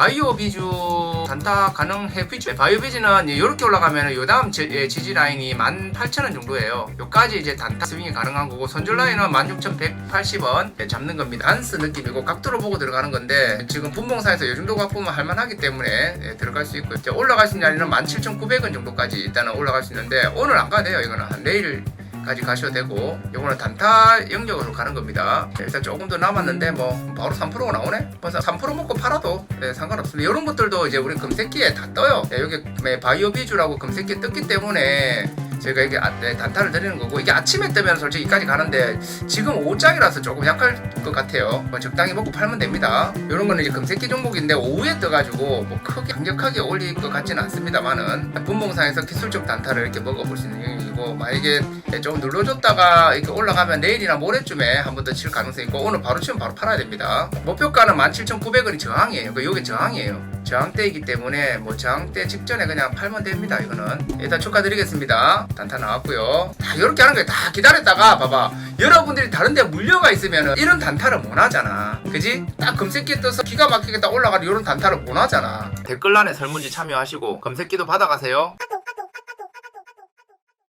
바이오 비주 단타 가능해 비주 바이오 비주는 이렇게 올라가면 요 다음 지, 예, 지지 라인이 18,000원 정도예요. 요까지 이제 단타 스윙이 가능한 거고 선줄 라인은 16,180원. 예, 잡는 겁니다. 단스 느낌이고 각도로 보고 들어가는 건데 지금 분봉사에서 요 정도 갖고 보면 할만하기 때문에 예, 들어갈 수 있고 올라갈 수 있는 자리는 17,900원 정도까지 일단은 올라갈 수 있는데 오늘 안 가도 돼요 이거는. 한 내일 까지 가셔도 되고 요거는 단타 영역으로 가는 겁니다. 네, 일단 조금 더 남았는데 뭐 바로 3%가 나오네? 벌써 3% 먹고 팔아도 네, 상관없습니다. 이런 것들도 이제 우리 금색기에 다 떠요. 네, 여기 네, 바이오 비주라고 금색기에 떴기 때문에 제가 이게 아, 네, 단타를 드리는 거고 이게 아침에 뜨면 솔직히 이까지 가는데 지금 오후장이라서 조금 약할 것 같아요. 뭐 적당히 먹고 팔면 됩니다. 이런 거는 이제 금색기 종목인데 오후에 떠가지고 뭐 크게 강력하게 올릴 것 같지는 않습니다만은 분봉상에서 기술적 단타를 이렇게 먹어볼 수 있는 영역이고 만약에 조금 눌러줬다가 이렇게 올라가면 내일이나 모레쯤에 한 번 더 칠 가능성이 있고 오늘 바로 치면 바로 팔아야 됩니다. 목표가는 17,900원이 저항이에요. 그 요게 저항이에요. 저항대이기 때문에 뭐 저항대 직전에 그냥 팔면 됩니다 이거는. 일단 축하드리겠습니다. 단타 나왔고요. 다 이렇게 하는 거예요. 다 기다렸다가 봐봐. 여러분들이 다른데 물려가 있으면 이런 단타를 못 하잖아. 그지? 딱 검색기 떠서 기가 막히게 딱 올라가는 이런 단타를 못 하잖아. 댓글란에 설문지 참여하시고 검색기도 받아가세요